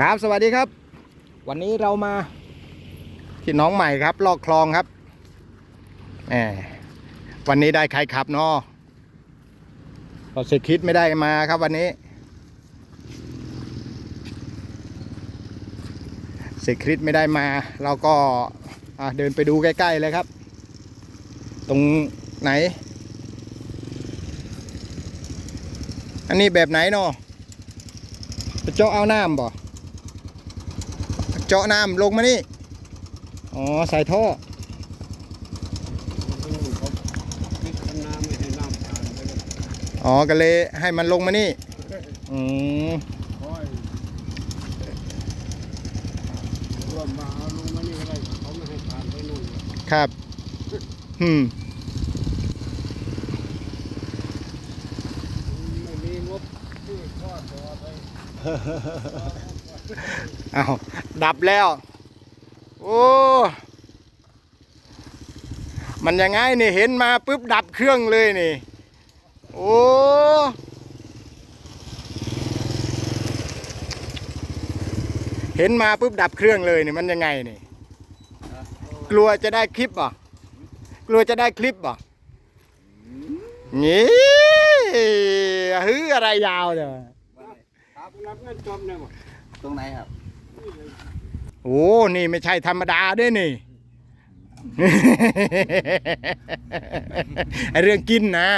ครับสวัสดีครับ วันนี้เรามาที่น้องใหม่ครับ ลอกคลองครับแหมวันนี้ได้ใครขับเนาะเราเสกคิดไม่ได้มาครับวันนี้เสกคิดไม่ได้มา เราก็เดินไปดูใกล้ๆเลยครับ ตรงไหน อันนี้แบบไหนเนาะไปเจาะเอาน้ำบ่ เจาะน้ำลงมานี่ อ๋อ ใส่ท่อ อ๋อก็เลยให้มันลงมานี่ อืมคอยรวมมาเอาลงมานี่ก็ได้เขาไม่ให้ผ่านไปนู่นเลยครับ อืมไม่มีงบที่ทอดต่อไป เอาดับแล้ว โอ้มันยังไงนี่เห็นมาปุ๊บดับเครื่องเลยนี่ โอ้เห็นมาปุ๊บดับเครื่องเลยนี่มันยังไงนี่ กลัวจะได้คลิปป่ะกลัวจะได้คลิปป่ะนี่ฮืออะไรยาวเด้อครับรับเงินจมเนี่ย ตรงไหนครับ โอ้นี่ไม่ใช่ธรรมดาด้วยนี่ ไอเรื่องกินนะ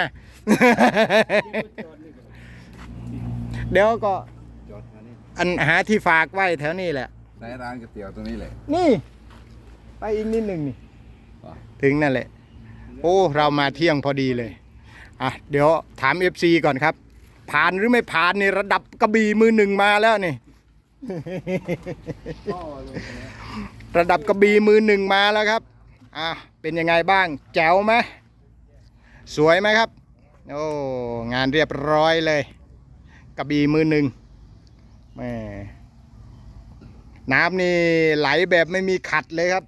เดี๋ยวก็ จอดมานี่อันหาที่ฝากไว้แถวนี้แหละ ในร้านก๋วยเตี๋ยวตรงนี้เลยนี่ ไปอีกนิดหนึ่งนี่อ๋อถึงนั่นแหละ โอ้ เรามาเที่ยงพอดีเลย อะ เดี๋ยวถาม FC ก่อนครับ ผ่านหรือไม่ผ่านนี่ระดับกระบี่มือหนึ่งมาแล้วนี่พ่อเลยนะ ระดับกระบี่มือหนึ่งมาแล้วครับ อะ เป็นยังไงบ้าง แจ๋วไหมสวยไหมครับ โอ้ งานเรียบร้อยเลย กระบี่มือหนึ่งแม่น้ำนี่ไหลแบบไม่มีขัดเลยครับ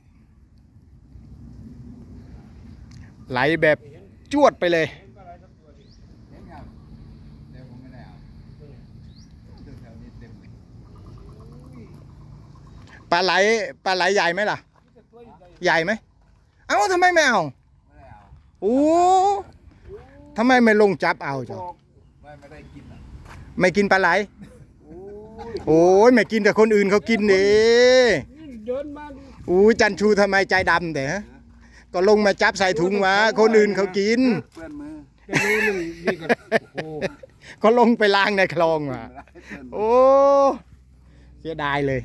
ไหลแบบจวดไปเลย เห็นครับเดี๋ยวผมไม่ได้เอาแถวนี้เต็มเลย ป ลาไหลปลาไหลใหญ่ไหมล่ะ ใหญ่ไหมเอ้าทำไมไม่เอาโอ้ทำไมไม่ลงจับเอาจ้ะไม่ไม่ได้กินอะไม่กินปลาไหลโอ้ยไม่กินแต่คนอื่นเขากินดินี่เดินมาอู้จันชูทำไมใจดำแต่ก็ลงมาจับใส่ถุงมาคนอื่นเขากินเปื้อนมือก็ลงไปล้างในคลองมาโอ้เสียดายเลย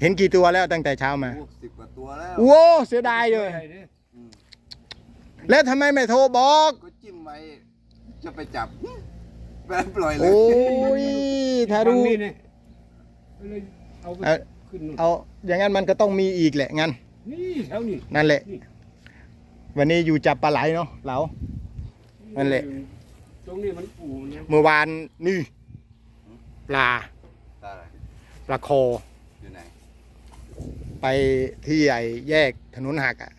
เห็นกี่ตัวแล้วตั้งแต่เช้ามาโอ้สิบกว่าตัวแล้วโว้เสียดายเลยใหญ่ดิแล้วทำไมไม่โทรบอก ก็จิ้มไว้จะไปจับแบนปล่อยเลยโอ้ยถ้ารู้ฝั่งนี่เนี่ยเลยเอาไปเอา ขึ้นนู่นเอาอย่างนั้นมันก็ต้องมีอีกแหละงั้น นี่แถวนี้ นั่นแหละวันนี้อยู่จับปลาไหลเนาะเรานั่นแหละ ตรงนี้มันปูเนี่ยเมื่อวานนี่ปลาตาอะไรปลาโคออยู่ไหน ไปที่ไอ้แยกถนนหักอะ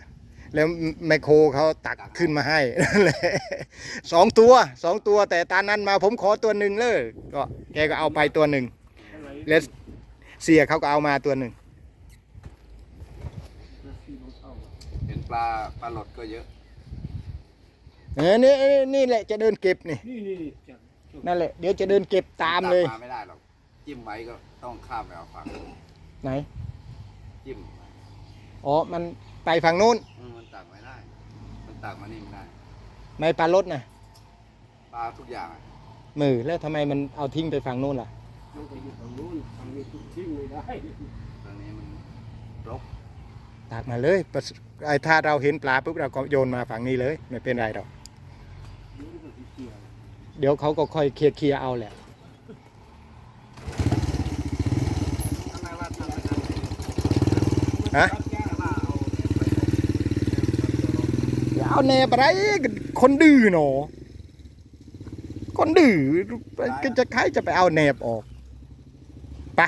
แล้วแมคโครเขาตักขึ้นมาให้นั่นแหละสองตัวสองตัวแต่ตานั้นมาผมขอตัวหนึ่งเลยก็แกก็เอาไปตัวหนึ่งอะไรแล้วเสียเขาก็เอามาตัวหนึ่งที่ของเขาเห็นปลาปลาหลดก็เยอะเออนี่นี่นี่แหละจะเดินเก็บนี่นี่นี่นี่จับนั่นแหละเดี๋ยวจะเดินเก็บตามเลยจับมาไม่ได้หรอกจิ้มไว้ก็ต้องข้ามไปเอาฝั่งไหน จิ้มอ๋อ มันไปฝั่งนู้น อืมมันตักไม่ได้ มันตักมานี่ไม่ได้ ไม่ปลารถนะปลาทุกอย่างอะมือแล้วทำไมมันเอาทิ้งไปฝั่งนู้นล่ะ มันก็อยู่ฝั่งนู้นฝั่งนี้ทุกทิ้งไม่ได้ตอนนี้มันรกตักมาเลยประสไอ้ถ้าเราเห็นปลาปุ๊บเราก็โยนมาฝั่งนี้เลย ไม่เป็นไรหรอกนี่ก็สิเกี่ยวเดี๋ยวเขาก็ค่อยเคลียร์เคลียร์เอาแหละ ทำไมว่าทำไม่ได้ ฮะอย่าเอาแหนบอะไรคนดื้อหนอคนดื้อก็จะใครจะไปเอาแหนบออกไป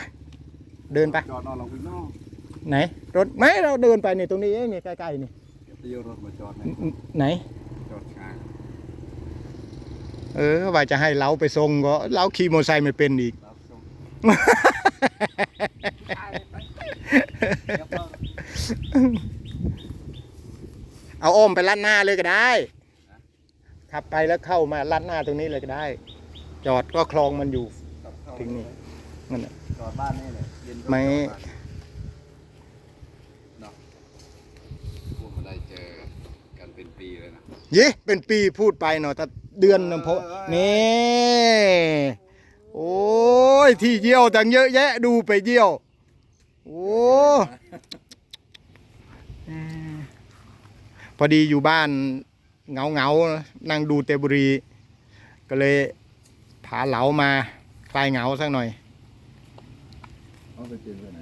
เดินไปจอดนอนลงไปนอกไหนรถไม่เราเดินไปนี่ตรงนี้เองนี่ใกล้ๆนี่เดี๋ยวรถมาจอดไหนไหนจอดข้างเออว่าจะให้เราไปส่งก็เราขี่มอเตอร์ไซค์ไม่เป็นอีกรับส่ง เอาอ้อมไปลัดหน้าเลยก็ได้ขับไปแล้วเข้ามาลัดหน้าตรงนี้เลยก็ได้ จอดก็คลองมันอยู่ถึงนี่นั่นน่ะจอดบ้านนี่เลยเย็นก็ไม่จอดบ้านเนาะพวกมันได้เจอกันเป็นปีเลยนะเย้เป็นปีพูดไปเนาะแต่เดือนนะเพราะเออเออนี่โอ้ยที่เยี่ยวตั้งเยอะแยะดูไปเยี่ยว โอ้เออ พอดีอยู่บ้านเงาเงาๆนั่งดูเตบุรี ก็เลยผาเหลามาคลายเหงาสักหน่อยเอาไปเจอที่ไหน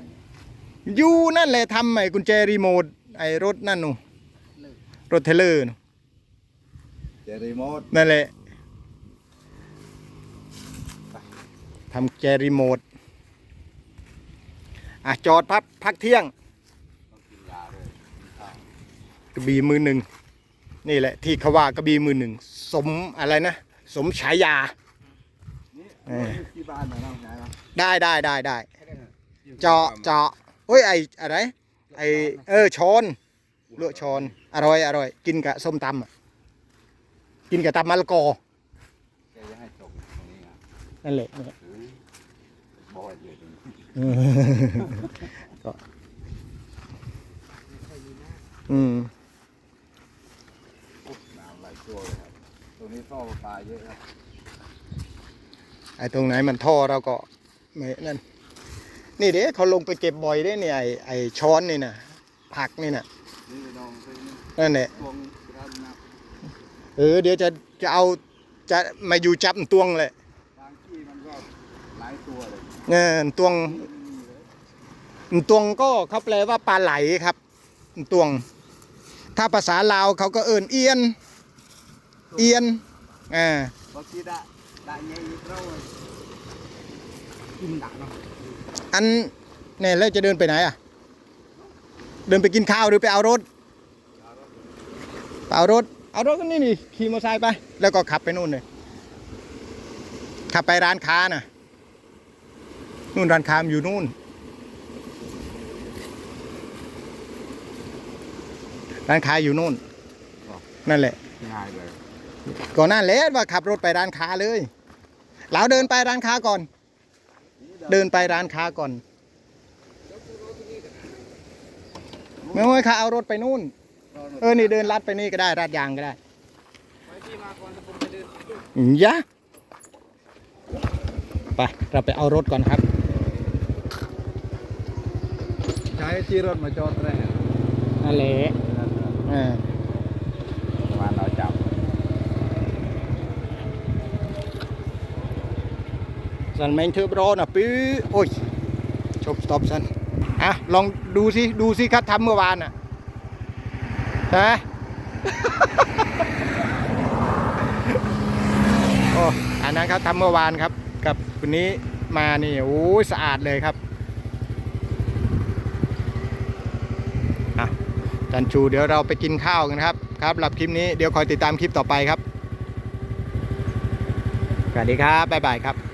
อยู่นั่นแหละทำไอ้กุญแจรีโมทไอ้รถนั่นนูรถเทเลอร์นูเจอรีโมทนั่นแหละทำแกรีโมทอะจอดพักพักเที่ยงต้องกินยาด้วยกินข้าว กระบี่มือหนึ่งนี่แหละที่เขาว่ากระบี่มือหนึ่งสมอะไรนะ สมฉายานี่เออที่บ้านนะน้องชายเนาะได้ได้ได้ได้เจาะเจาะโอ้ยไออะไรไอเออช้อนลวกช้อนอร่อยอร่อย กินกับส้มตำอะกินกับตำมะละกอแกจะให้จบตรงนี้นะนั่นแหละหรือบอกว่าอยู่ตรงนี้ก็อืม น้ำไหลตัวเลยครับต รงนี้ท่อประปาเยอะครับไอ้ตรงไหนมันท่อเราก็ไม่นั่นนี่เด้เขาลงไปเก็บบ่อยเด้เนี่ยไอ้ไอ้ช้อนนี่นะผักนี่นะนี่น้องเป็นนั่นแหละตวงร้านนะเออเดี๋ยวจะจะเอาจะมาอยู่จับตวงเลยบางที่มันก็หลายตัวเลยเออตวงตวงก็เขาแปลว่าปลาไหลครับตวง ถ้าภาษาลาวเขาก็เอินเอียน เอียนอ่าบางทีได้ได้เงี้ยอีกแล้วกินด่าเนาะอันเนี่ยแล้วจะเดินไปไหนอะ เดินไปกินข้าวหรือไปเอารถไปเอารถ เอารถก็นี่นี่ขี่มอเตอร์ไซค์ไป แล้วก็ขับไปนู่นเลยขับไปร้านค้าน่ะ นู่นร้านค้ามนอยู่นู่น ร้านค้าอยู่นู่น นั่นแหละง่ายเลย ก่อนหน้าแล้วว่าขับรถไปร้านค้าเลยเราเดินไปร้านค้าก่อน เดินไปร้านค้าก่อนไม่ว่าค่ะเอารถไปนู่น เออนี่เดินลัดไปนี่ก็ได้ลัดยางก็ได้อืมยะไปเราไปเอารถก่อนครับใช้ที่รถมาจอดแรกนั่นแหละอ่ามาเราจับ สันแมงเทอร์โบรน่ะปื้อโอ้ยชบสต็อปสันอะลองดูสิดูสิครับทำเมื่อวานอะใช่ไหมโอ้อันนั้นครับทำเมื่อวานครับ กับวันนี้มานี่โอ้ยสะอาดเลยครับอะจันชูเดี๋ยวเราไปกินข้าวกันครับ ครับหรับคลิปนี้เดี๋ยวคอยติดตามคลิปต่อไปครับสวัสดีครับ บ๊ายบายครับ